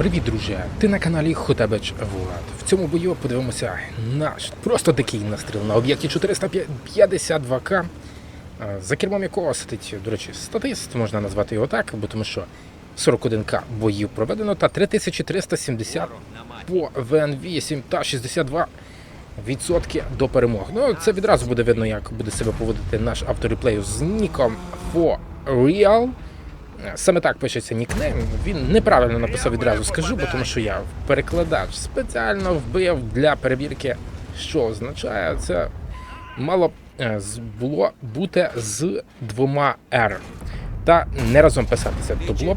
Привіт, друзі! Ти на каналі Хотебич Влад. В цьому бою подивимося наш просто дикий настріл на об'єкті 452К, е, за кермом якого сидить, до речі, статист, можна назвати його так, бо тому що 41К боїв проведено та 3370 по ВН8 та 62 відсотки до перемог. Ну, це відразу буде видно, як буде себе поводити наш автор реплею з ніком For Real. Саме так пишеться нікнейм. Він неправильно написав відразу, скажу, бо тому що я перекладач спеціально вбив для перевірки, що означає. Це мало е, було бути з двома R. Та не разом писатися. То б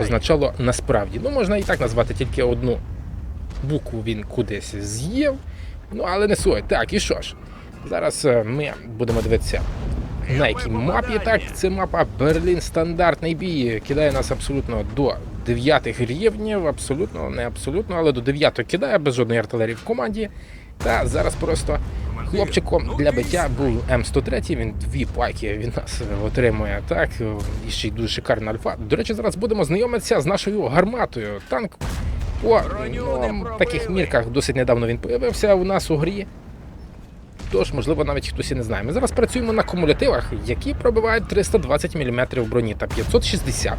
означало насправді. Ну, можна і так назвати тільки одну букву він кудись з'їв. Ну, але не суть. Так, і що ж? Зараз е, ми будемо дивитися на якій мапі. Так, це мапа Берлін стандартний бій. Кидає нас абсолютно до 9 рівнів, абсолютно, не абсолютно, але до 9 кидає без жодної артилерії в команді. Та зараз просто хлопчиком для биття був М103, він дві пайки від нас отримує. Так, і ще й дуже шикарна альфа. До речі, зараз будемо знайомитися з нашою гарматою. Танк по ну, таких мірках досить недавно він появився у нас у грі. Тож, можливо, навіть хтось і не знає. Ми зараз працюємо на кумулятивах, які пробивають 320 мм броні та 560.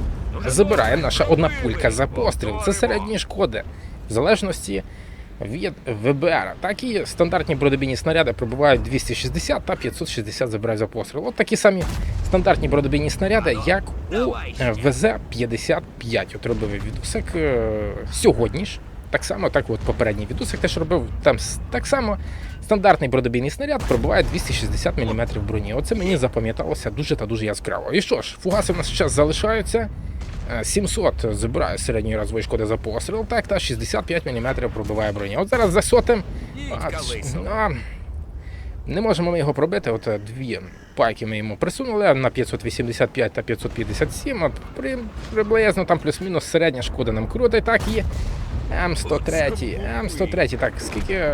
Забирає наша одна пулька за постріл. Це середні шкоди, в залежності від ВБР. Так і стандартні бронебійні снаряди пробивають 260 та 560 забирають за постріл. От такі самі стандартні бронебійні снаряди, як у е, ВЗ-55. От робив відосик е, сьогодні ж. Так само, так от попередній відосик теж робив там так само. Стандартний бродобійний снаряд пробиває 260 мм броні. Оце мені запам'яталося дуже та дуже яскраво. І що ж, фугаси в нас зараз залишаються. Е, 700 забирає середньої разової шкоди за постріл, так, та 65 мм пробиває броні. От зараз за сотим. а, не можемо ми його пробити. От е, дві пайки ми йому присунули на 585 та 557. От при, приблизно там плюс-мінус середня шкода нам крутить. Так і М103. М103. Так, скільки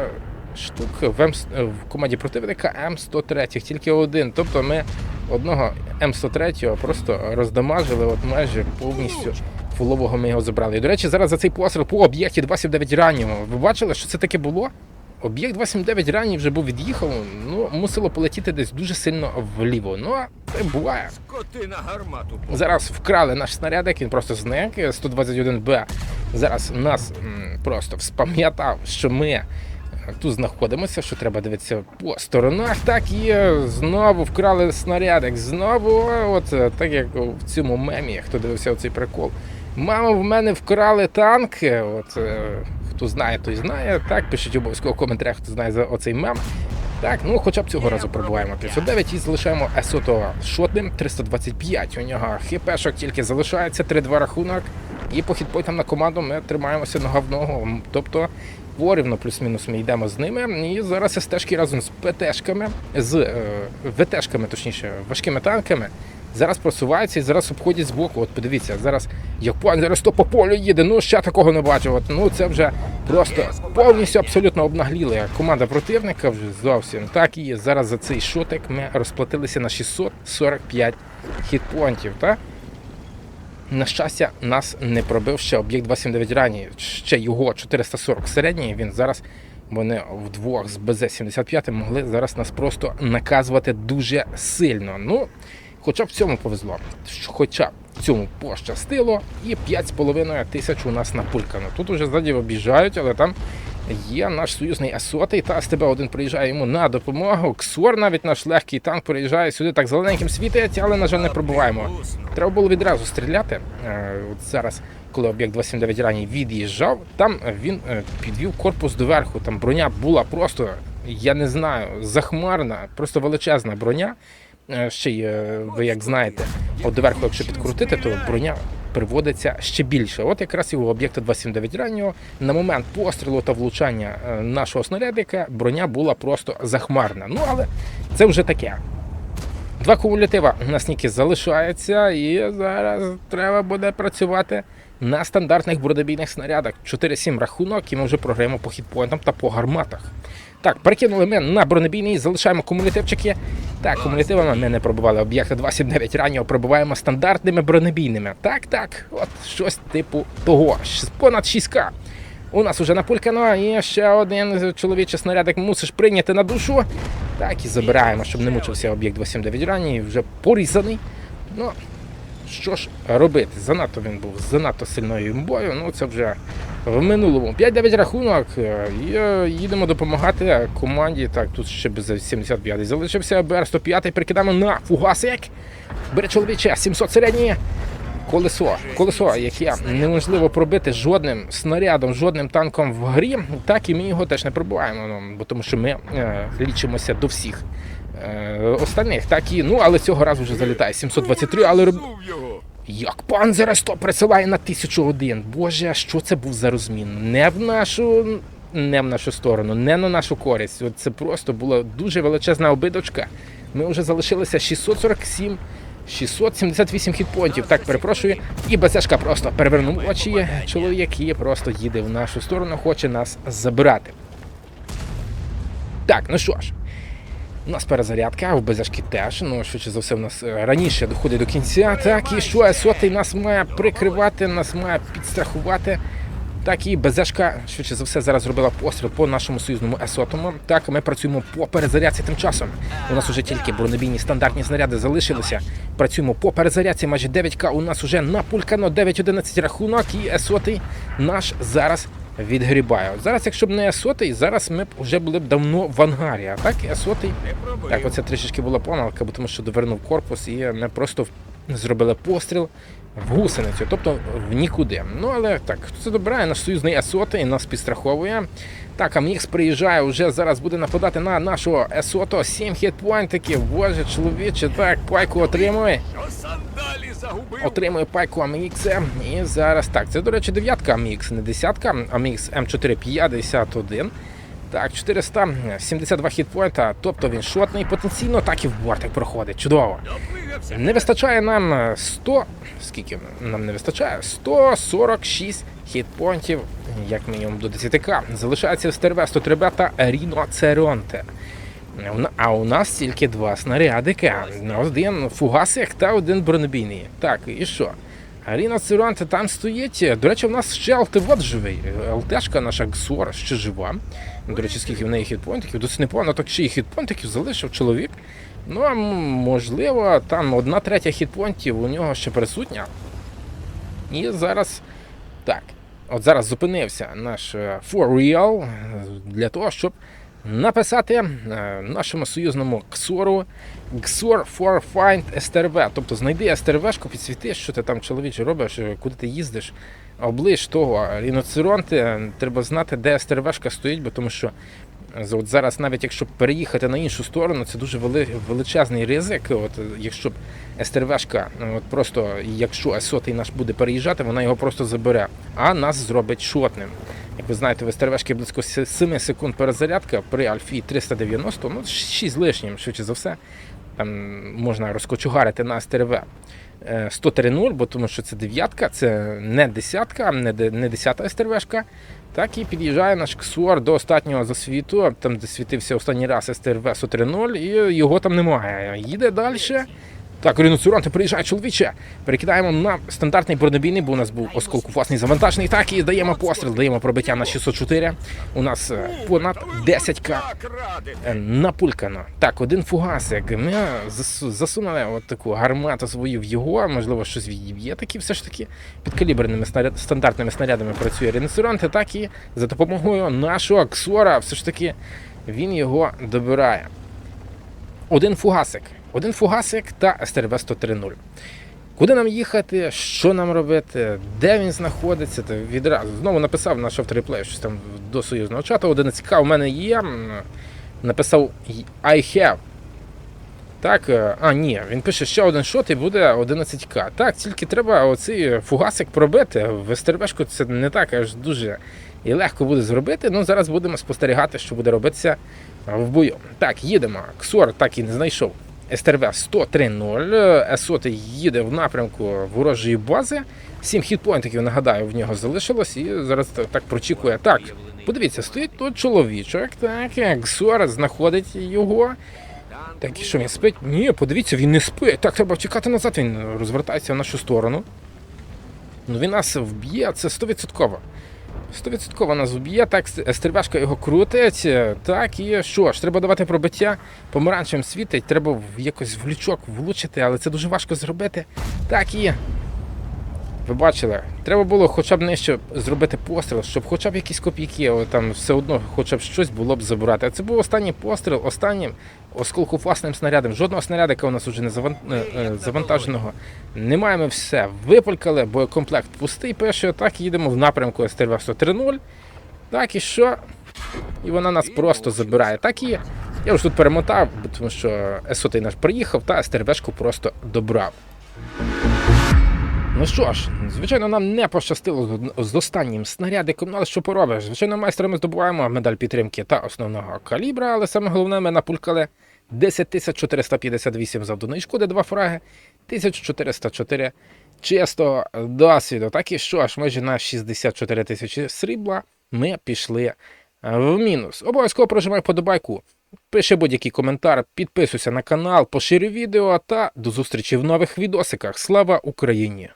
штук в, М, в команді противника М103, тільки один. Тобто ми одного М103 просто роздамажили от майже повністю. Фулового ми його забрали. І, до речі, зараз за цей постріл по об'єкті 279 раннього. Ви бачили, що це таке було? Об'єкт 279 ранній вже був від'їхав, ну мусило полетіти десь дуже сильно вліво. Ну а це буває. Зараз вкрали наш снарядик, він просто зник. 121Б зараз нас просто вспам'ятав, що ми е, тут знаходимося, що треба дивитися по сторонах. Так і знову вкрали снарядик. Знову, от е, так як в цьому мемі, хто дивився цей прикол. Мамо, в мене вкрали танк. От е, хто знає, той знає. Так, пишіть обов'язково в коментарях, хто знає за оцей мем. Так, ну хоча б цього разу пробуваємо 509 і залишаємо Есото шотним 325. У нього хіпешок тільки залишається 3-2 рахунок. І по хітпойтам на команду ми тримаємося нога в ногу. Тобто порівно плюс-мінус ми йдемо з ними. І зараз СТшки разом з ПТшками, з е, ВТшками, точніше, важкими танками. Зараз просуваються і зараз обходять збоку. От подивіться, зараз як зараз то по полю їде. Ну ще такого не бачив. От, ну це вже просто повністю абсолютно обнагліли. Команда противника вже зовсім так і зараз за цей шотик ми розплатилися на 645 хітпонтів. Та? На щастя, нас не пробив ще об'єкт 279 ранній, ще його 440 середній. Він зараз вони вдвох з БЗ-75 могли зараз нас просто наказувати дуже сильно. Ну, хоча в цьому повезло. Хоча в цьому пощастило, і 5,5 тисяч у нас напулькано. Тут уже ззаді обіжають, але там є наш союзний Асотий, та з тебе один приїжджає йому на допомогу. Ксор, навіть наш легкий танк, приїжджає сюди так зелененьким світить, але, на жаль, не пробуваємо. Треба було відразу стріляти. Е, От зараз, коли об'єкт 279 ранній від'їжджав, там він е, підвів корпус доверху. Там броня була просто, я не знаю, захмарна, просто величезна броня. Е, Ще й ви як знаєте, от доверху, якщо підкрутити, то броня приводиться ще більше. От якраз і у об'єкта 279 раннього на момент пострілу та влучання е, нашого снарядика броня була просто захмарна. Ну але це вже таке. Два кумулятива на сніки залишається, і зараз треба буде працювати на стандартних бродобійних снарядах. 4-7 рахунок, і ми вже програємо по хітпоінтам та по гарматах. Так, перекинули ми на бронебійний, залишаємо кумулятивчики. Так, кумулятивами ми не пробували об'єкти 279 раннього, пробуваємо стандартними бронебійними. Так, так, от щось типу того. Понад 6К. У нас уже напулькано, і ще один чоловічий снарядик мусиш прийняти на душу. Так, і забираємо, щоб не мучився об'єкт 279 ранній, вже порізаний. Ну, що ж робити? Занадто він був занадто сильною імбою. Ну це вже в минулому. 5-9 рахунок. е, І е, їдемо допомагати команді. Так, тут ще без 75-й залишився. БР 105 перекидаємо на фугасик. Бере чоловіче, 700 середній. Колесо, колесо, яке неможливо пробити жодним снарядом, жодним танком в грі, так і ми його теж не пробуваємо. Ну, бо тому що ми е, лічимося до всіх е, остальних. Так і ну, але цього разу вже залітає 723, але. Як пан зараз то присилає на 1001. Боже, що це був за розмін? Не в нашу, не в нашу сторону, не на нашу користь. От це просто була дуже величезна обидочка. Ми вже залишилися 647. 678 хітпоінтів, так перепрошую. І БЗшка просто перевернув очі. Чоловік і просто їде в нашу сторону, хоче нас забирати. Так, ну що ж, у нас перезарядка, в БЗшки теж. Ну, швидше за все, в нас е, раніше доходить до кінця. Так, і що сотий нас має прикривати, нас має підстрахувати. Так, і БЗшка, швидше за все, зараз зробила постріл по нашому союзному Есотому. Так, ми працюємо по перезарядці тим часом. У нас вже тільки бронебійні стандартні снаряди залишилися. Працюємо по перезарядці, майже 9К. У нас вже напулькано 9-11 рахунок, і Есотий наш зараз відгрібає. От зараз, якщо б не Есотий, зараз ми б вже були б давно в ангарі. А так Есотий так, оце трішечки була помилка, бо тому що довернув корпус і ми просто зробили постріл в гусеницю, тобто в нікуди. Ну але так, хто це добирає, наш союзний Есоти і нас підстраховує. Так, Амікс приїжджає, вже зараз буде нападати на нашого Есото. 7 хітпоінтиків. Боже, чоловіче, так, пайку отримує. Отримує пайку Амікса. І зараз так. Це, до речі, дев'ятка Амікс, не десятка. Амікс М451. Так, 472 хітпоінта, тобто він шотний, потенційно так і в бортик проходить. Чудово. Не вистачає нам е, 100. Скільки нам не вистачає? 146 хітпонтів, як мінімум до 10к. Залишається Стерве 103 та Ріно Церонте. А у нас тільки два снарядики. Один фугасик та один бронебійний. Так, і що? Аріна Церонте там стоїть. До речі, у нас ще ЛТВОД живий. ЛТшка наша Ксора ще жива. До речі, скільки в неї хітпонтиків? Досить непогано, так ще й хітпонтиків залишив чоловік. Ну, а можливо, там одна третя хітпонтів у нього ще присутня. І зараз так. От зараз зупинився наш For Real е, для того, щоб написати е, нашому союзному Ксору Xor for Find STRV. Тобто знайди STRV-шку, підсвіти, що ти там чоловіче робиш, е, куди ти їздиш. Оближ того ріноцеронти, треба знати, де STRV-шка стоїть, бо тому що От зараз, навіть якщо переїхати на іншу сторону, це дуже величезний ризик. От е, якщо б СТРВшка, от просто якщо сотий наш буде переїжджати, вона його просто забере, а нас зробить шотним. Як ви знаєте, в СТРВшки близько 7 секунд перезарядка при Альфі 390, ну 6 з лишнім, швидше за все. Там можна розкочугарити на СТРВ. Е, 103.0, бо тому що це дев'ятка, це не десятка, не, де- не десята СТРВшка. Так і під'їжджає наш Ксуар до останнього засвіту, там де світився останній раз СТРВ 103.0, і його там немає. Їде далі. Так, ріноцеронти приїжджає чоловіче. Перекидаємо на стандартний бронебійний, бо у нас був осколку власний завантажений. Так, і даємо постріл, даємо пробиття на 604. У нас е, понад 10к Так радити. Е, Напулькано. Так, один фугасик. Ми засунули от таку гармату свою в його, можливо, щось відіб'є такі все ж таки. Підкаліберними снаряд... стандартними снарядами працює ренесерант, так і за допомогою нашого Ксора все ж таки він його добирає. Один фугасик. Один фугасик та СТРВ 103.0. Куди нам їхати, що нам робити, де він знаходиться, то відразу знову написав наш автореплей, щось там до союзного чату. 11к у мене є. Написав I have. Так, е, а ні, він пише ще один шот і буде 11к. Так, тільки треба оцей фугасик пробити. В СТРБшку це не так аж дуже і легко буде зробити. Ну зараз будемо спостерігати, що буде робитися в бою. Так, їдемо. Ксор так і не знайшов СТРВ 103.0. Есот їде в напрямку ворожої бази. Сім хітпоінтиків, нагадаю, в нього залишилось, і зараз так прочікує. Так, подивіться, стоїть тут чоловічок, так, як Сора знаходить його. Так, і що він спить? Ні, подивіться, він не спить. Так, треба чекати назад, він розвертається в нашу сторону. Ну він нас вб'є, це 100%. 100% нас уб'є, так, стрільбашка його крутить. е, Так, і що ж, треба давати пробиття. Помаранчевим світить, треба якось в лючок влучити, але це дуже важко зробити. Так і. Ви бачили, треба було хоча б нижче зробити постріл, щоб хоча б якісь копійки, о, там все одно, хоча б щось було б забирати. А це був останній постріл, останнім осколкофасним снарядом. Жодного снарядика у нас вже не е, е, завантаженого. Немає ми все. Випалькали, боєкомплект пустий, пише, так їдемо в напрямку СТРВ 103.0. Так і що? І вона нас просто забирає. Так і я вже тут перемотав, тому що СОТ наш приїхав та СТРВшку просто добрав. Ну що ж, звичайно, нам не пощастило з- останнім снарядиком, але що поробиш? Звичайно, майстра ми здобуваємо медаль підтримки та основного калібра, але саме головне ми напулькали 10 458 завданої шкоди, два фраги, 1404 чистого досвіду. Так і що ж, майже на 64 тисячі срібла ми пішли е, в мінус. Обов'язково прожимай подобайку. Пиши будь-який коментар, підписуйся на канал, поширюй відео та до зустрічі в нових відосиках. Слава Україні!